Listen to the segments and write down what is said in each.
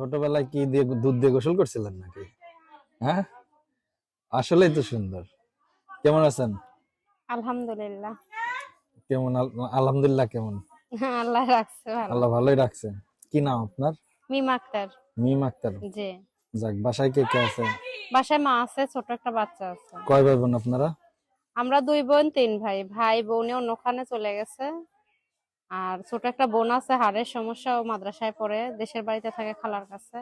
ছোটবেলায় কি দিয়ে দুধ দিয়ে গোসল করছিলেন নাকি? হ্যাঁ? আসলেই তো সুন্দর। কেমন আছেন? আলহামদুলিল্লাহ। কেমন? আল- আলহামদুলিল্লাহ কেমন? আল্লাহ রাখছে ভালো। আল্লাহ ভালোই রাখছে। কি নাম আপনার? মিম আক্তার। মিম আক্তার। জি। যাক বাসায় কে কে আছে? বাসায় মা আছে ছোট একটা বাচ্চা আছে। কয় ভাই বোন আপনারা? আমরা দুই বোন তিন ভাই। ভাই বোনে অন্যখানে চলে গেছে। আর ছোট একটা বোন আছে হাড়ের সমস্যা ও মাদ্রাসায় পড়ে দেশের বাড়িতে থাকে খালার কাছে।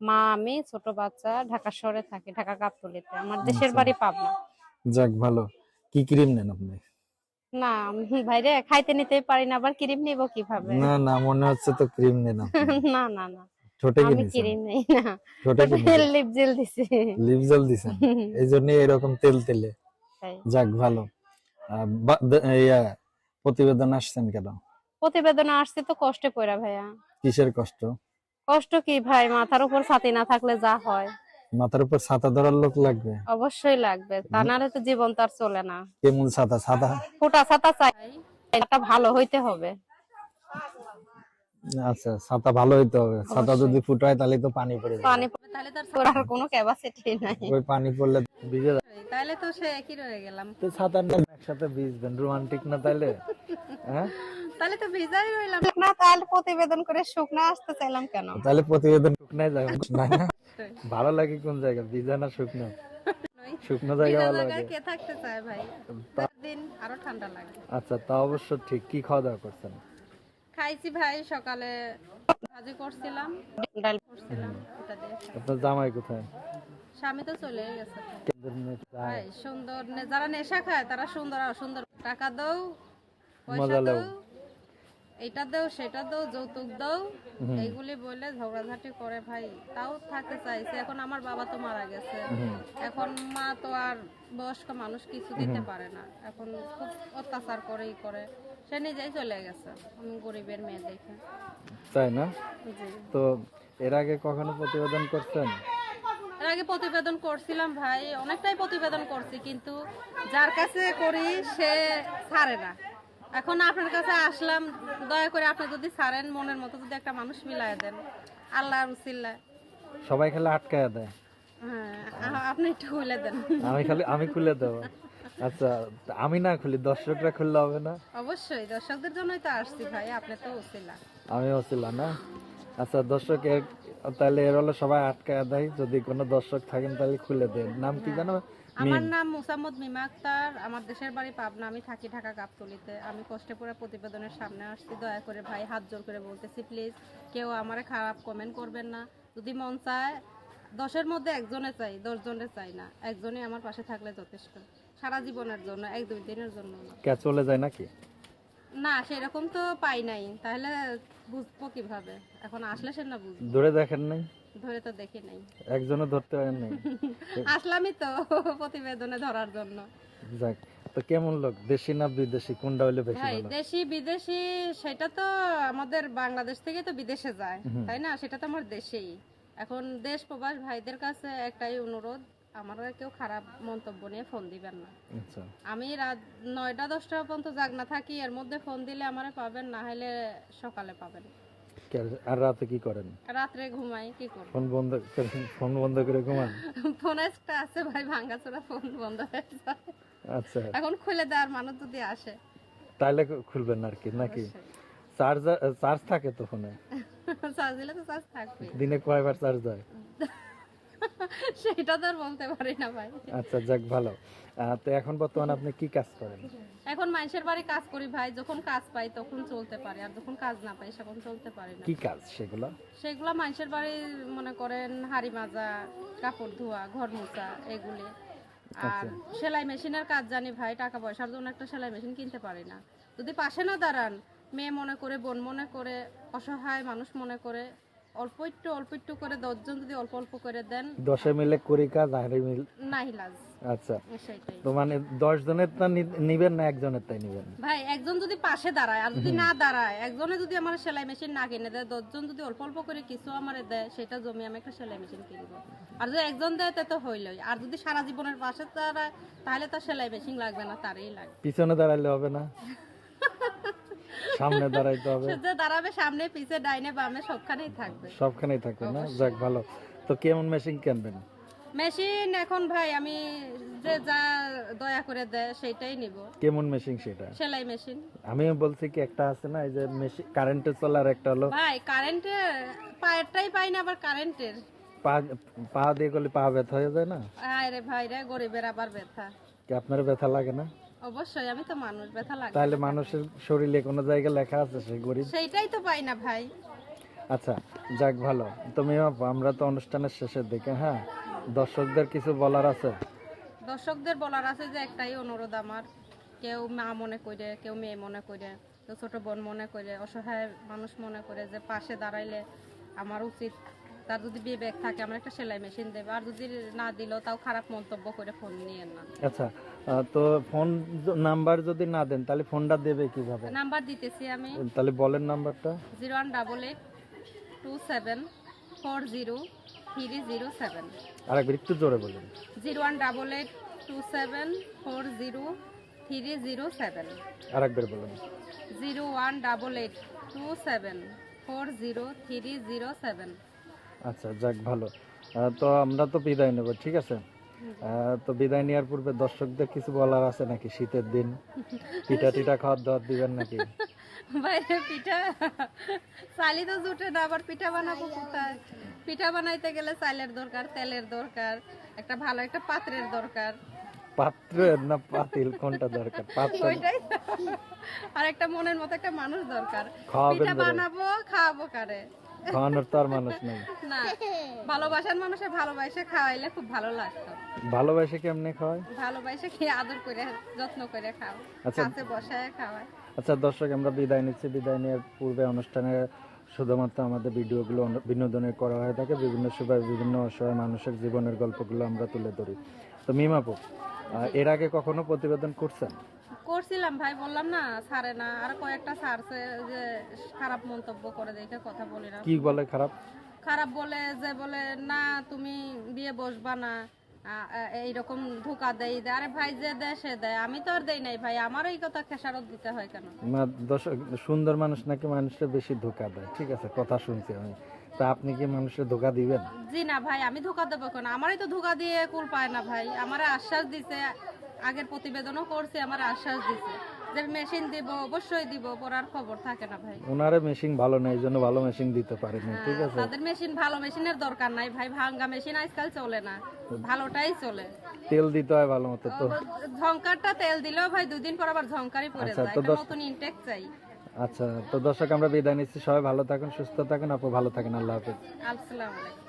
মা আমি ছোট বাচ্চা ঢাকা শহরে থাকি ঢাকা গাবতলিতে। আমার দেশের আচ্ছা। বাড়ি পাবনা। যাক ভালো। কি ক্রিম নেন আপনি? না আমি ভাইরে খাইতে নিতেই পারি না আবার ক্রিম নিব কীভাবে? না না মনে হচ্ছে তো ক্রিম নেন না না না। ঠোঁটে কি আমি ক্রিম নেই না। ঠোঁটে লিপ জেল দিছি। লিপ জেল দিছেন? এই জন্য এরকম তেল তেলে। যাক ভালো। প্রতিবেদন আসছেন কেন? প্রতিবেদনে আসছে তো কষ্টে পড়া ভাইয়া। কিসের কষ্ট? কষ্ট কি ভাই? মাথার উপর ছাতি না থাকলে যা হয়। মাথার উপর ছাতা ধরার লোক লাগবে? অবশ্যই লাগবে। তা নাহলে তো জীবন তার চলে না। কেমন ছাতা? ছাতা? ফোটা ছাতা চাই। এটা ভালো হইতে হবে। আচ্ছা ছাতা ভালো হইতে হবে। ছাতা যদি ফুটায় তাহলে তো পানি পড়ে যাবে। পানি পড়ে তাহলে তার করার কোনো ক্যাপাসিটি নাই। ওই পানি পড়লে ভিজে যাবে তাহলে তো সে একই রয়ে গেলাম। তো ছাতা একসাথে ভিজবেন। রোমান্টিক না তাইলে? হ্যাঁ? তাহলে তো ভিজাই রইলাম না। তাহলে প্রতিবেদন করে শুকনা আসতে চাইলাম কেন? তাহলে প্রতিবেদন যাবে না না? ভালো লাগে কোন জায়গা ভিজা না শুকনো? শুকনো জায়গা ভালো লাগে। কে থাকতে চায় ভাই? দিন আরও ঠান্ডা লাগে। আচ্ছা তা অবশ্য ঠিক কি খাওয়া দাওয়া করছেন? খাইছি ভাই সকালে ভাজি করছিলাম। ডাল। করছিলাম ওটা দিয়ে আপনার জামাই কোথায়? স্বামী তো চলে গেছে। ভাই সুন্দর নে- যারা নেশা খায় তারা সুন্দর আর সুন্দর টাকা দাও পয়সা মজা দাও। এটা দাও সেটা দাও যৌতুক দাও। এইগুলি বলে ঝগড়াঝাটি করে ভাই। তাও থাকতে চাইছে। এখন আমার বাবা তো মারা গেছে। এখন মা তো আর বয়স্ক মানুষ কিছু দিতে পারে না। এখন খুব অত্যাচার করেই করে। সে নিজেই চলে গেছে আমি গরিবের মেয়ে দেখে। তাই না? তো এর আগে কখনো প্রতিবেদন করছেন? এর আগে প্রতিবেদন করছিলাম ভাই। অনেকটাই প্রতিবেদন করছি কিন্তু যার কাছে করি সে ছাড়ে না। এখন আপনার কাছে আসলাম দয়া করে আপনি যদি ছাড়েন মনের মতো যদি একটা মানুষ মিলাই দেন আল্লাহ রুসিল্লা সবাই খালি আটকায় দেয়। হ্যাঁ আপনি একটু খুলে দেন। আমি খালি আমি খুলে দেবো। আচ্ছা আমি না খুলি দর্শকরা খুললে হবে না? অবশ্যই দর্শকদের জন্যই তো আসছি ভাই আপনি তো উসিলা আমি ছিল না? আচ্ছা দর্শক এর তাহলে এর হলো সবাই আটকায় দেয়। যদি কোনো দর্শক থাকেন তাহলে খুলে দেন। নাম কি জানো? আমার নাম মুসাম্মদ মিমা আক্তার। আমার দেশের বাড়ি পাবনা। আমি থাকি ঢাকা গাবতলিতে। আমি কষ্টে পড়ে প্রতিবেদনের সামনে আসছি। দয়া করে ভাই হাত জোর করে বলতেছি প্লিজ কেউ আমারে খারাপ কমেন্ট করবেন না। যদি মন চায় দশের মধ্যে একজনে চাই দশ জনের চাই না। একজনই আমার পাশে থাকলে যথেষ্ট। সারা জীবনের জন্য এক দুই দিনের জন্য কে চলে যায় নাকি? না সেরকম তো পাই নাই। তাহলে বুঝব কীভাবে? এখন আসলে সে না বুঝব। ধরে দেখেন নাই? ধরে তো দেখি নাই। একজনও ধরতে পারেন নাই? আসলামই তো প্রতিবেদনে ধরার জন্য। যাক তো কেমন লোক? দেশি না বিদেশি? কোনটা হইলে বেশি ভালো? দেশি বিদেশি সেটা তো আমাদের বাংলাদেশ থেকে তো বিদেশে যায় তাই না? সেটা তো আমার দেশেই। এখন দেশ প্রবাস ভাইদের কাছে একটাই অনুরোধ আমার কেউ খারাপ মন্তব্য নিয়ে ফোন দিবেন না। আচ্ছা। আমি রাত নয়টা দশটা পর্যন্ত জাগ না থাকি এর মধ্যে ফোন দিলে আমারে পাবেন না হলে সকালে পাবেন। আর রাতে কি করেন? রাত্রে ঘুমাই কি করব? ফোন বন্ধ করে- ফোন বন্ধ করে ঘুমান? ফোন একটা আছে ভাই ভাঙ্গাচোরা ফোন বন্ধ হয়ে যায়। আচ্ছা। এখন খুলে দেওয়ার মানুষ যদি আসে। তাইলে খুলবেন আর কি নাকি? চার্জ চার্জ থাকে তো ফোনে? চার্জ দিলে তো চার্জ থাকবে দিনে কয়বার চার্জ দেয়? সেটা তো আর বলতে পারি না ভাই। আচ্ছা যাক ভালো। তো এখন বর্তমানে আপনি কি কাজ করেন? এখন মানুষের বাড়ি কাজ করি ভাই যখন কাজ পাই তখন চলতে পারে আর যখন কাজ না পাই চলতে পারি না। কি কাজ সেগুলো? সেগুলো মানুষের বাড়ি মনে করেন হাড়ি মাজা কাপড় ধোয়া ঘর মোছা এগুলি। আর সেলাই মেশিনের কাজ জানি ভাই টাকা পয়সার জন্য একটা সেলাই মেশিন কিনতে পারি না। যদি পাশে না দাঁড়ান মেয়ে মনে করে বোন মনে করে অসহায় মানুষ মনে করে অল্প একটু অল্প একটু করে দশজন যদি অল্প অল্প করে দেন দশে মিলে করি কাজ আড়াই মিল নাহিলাজ আচ্ছা। তো মানে দশ জনের তা নিবেন না একজনের তাই নিবেন? ভাই একজন যদি পাশে দাঁড়ায় আর যদি না দাঁড়ায় একজনে যদি আমার সেলাই মেশিন না কিনে দেয় দশজন যদি অল্প অল্প করে কিছু আমার দেয় সেটা জমি আমি একটা সেলাই মেশিন কিনবো। আর যদি একজন দেয় তা তো হইলই। আর যদি সারা জীবনের পাশে দাঁড়ায় তাহলে তার সেলাই মেশিন লাগবে না তারই লাগবে। পিছনে দাঁড়ালে হবে না? সামনে দাঁড়াইতে হবে। সে যে দাঁড়াবে সামনে পিছে ডাইনে বামে সবখানেই থাকবে। সবখানেই থাকবে না? যাক ভালো। তো কেমন মেশিন কিনবেন? মেশিন এখন ভাই আমি যে যা দয়া করে দেয় সেইটাই নিব। কেমন মেশিন সেটা? সেলাই মেশিন। আমি বলছি কি একটা আছে না এই যে মেশিন কারেন্টে চলার একটা হলো। ভাই কারেন্টের পায়েরটাই পাই না আবার কারেন্টের পা পা দিয়ে করলে পা ব্যথা হয়ে যায় না? আরে ভাই রে গরিবের আবার ব্যথা। কি আপনার ব্যথা লাগে না? অবশ্যই আমি তো মানুষ ব্যথা লাগে তাহলে মানুষের শরীরে কোনো জায়গায় লেখা আছে সে গরিব? সেইটাই তো পাই না ভাই। আচ্ছা যাক ভালো। তুমি আমরা তো অনুষ্ঠানের শেষের দিকে হ্যাঁ? দর্শকদের কিছু বলার আছে? দর্শকদের বলার আছে যে একটাই অনুরোধ আমার। কেউ মা মনে করে কেউ মেয়ে মনে করে কেউ ছোট বোন মনে করে অসহায় মানুষ মনে করে যে পাশে দাঁড়াইলে আমার উচিত তার যদি বিবেক থাকে আমরা একটা সেলাই মেশিন দেবে। আর যদি না দিলেও তাও খারাপ মন্তব্য করে ফোন নিয়ে না। আচ্ছা তো ফোন নাম্বার যদি না দেন তাহলে ফোনটা দেবে কীভাবে? নাম্বার দিতেছি আমি। তাহলে বলেন নাম্বারটা zero one double eight two seven four zero three zero seven আরেকবার একটু জোরে বলুন। Zero one double eight two seven four zero three zero seven আরেকবার বলুন। Zero one double eight two seven four zero three zero seven আচ্ছা যাক ভালো। তো আমরা তো বিদায় নেব ঠিক আছে? তো বিদায় নেওয়ার পূর্বে দর্শকদের কিছু বলার আছে নাকি শীতের দিন? পিঠা টিঠা খাওয়ার দাওয়াত দিবেন নাকি? বাইরে পিঠা চালি তো জুটে না আবার পিঠা বানাবো কোথায়? পিঠা বানাইতে গেলে চালের দরকার তেলের দরকার একটা ভালো একটা পাত্রের দরকার। পাত্র না পাতিল কোনটা দরকার? পাত্র আর একটা মনের মতো একটা মানুষ দরকার। পিঠা বানাবো খাওয়াবো কারে? খাওয়ানোর তো আর মানুষ নেই। না ভালোবাসার মানুষের ভালোবাসে খাওয়াইলে খুব ভালো লাগতো। ভালোবাসে কেমনে খাওয়ায়? ভালোবাসে কি আদর করে যত্ন করে খাও আচ্ছা। কাছে বসায় খাওয়ায়। আচ্ছা দর্শক আমরা বিদায় নিচ্ছি। বিদায় নেওয়ার পূর্বে অনুষ্ঠানে শুধুমাত্র আমাদের ভিডিওগুলো বিনোদনের করা হয়ে থাকে। বিভিন্ন সময় বিভিন্ন অসহায় মানুষের জীবনের গল্পগুলো আমরা তুলে ধরি। তো মিমাপু এর আগে কখনো প্রতিবেদন করছেন? করছিলাম ভাই বললাম না ছাড়ে না। আর কয়েকটা ছাড়ছে যে খারাপ মন্তব্য করে দেখে কথা বলি না। কি বলে খারাপ? খারাপ বলে যে বলে না তুমি বিয়ে বসবা না। এইরকম ধোকা দেই দেয় আরে ভাই যে দেয় সে দেয়। আমি তো আর দেই নাই ভাই। আমার এই কথা খেসারত দিতে হয় কেন? সুন্দর মানুষ নাকি মানুষের বেশি ধোকা দেয়। ঠিক আছে কথা শুনছি আমি। তা আপনি কি মানুষের ধোকা দিবেন? জি না ভাই আমি ধোকা দেবো কেন? আমারই তো ধোকা দিয়ে কুল পায় না ভাই। আমার আশ্বাস দিছে আগের প্রতিবেদনও করছে আমার আশ্বাস দিছে যে মেশিন দিব অবশ্যই দিব পড়ার খবর থাকে না ভাই। ওনারে মেশিন ভালো নেই জন্য ভালো মেশিন দিতে পারেনি ঠিক আছে? তাদের মেশিন ভালো মেশিনের দরকার নাই ভাই ভাঙ্গা মেশিন আজকাল চলে না ভালোটাই চলে। তেল দিতে হয় ভালো মতো তো। ঝংকারটা তেল দিলেও ভাই দুই দিন পর আবার ঝংকারই পড়ে আচ্ছা, যায় নতুন ইনটেক চাই। আচ্ছা তো দর্শক, আমরা বিদায় নিচ্ছি। সবাই ভালো থাকুন, সুস্থ থাকুন। আপু, ভালো থাকেন। আল্লাহ হাফিজ। আসসালামু আলাইকুম।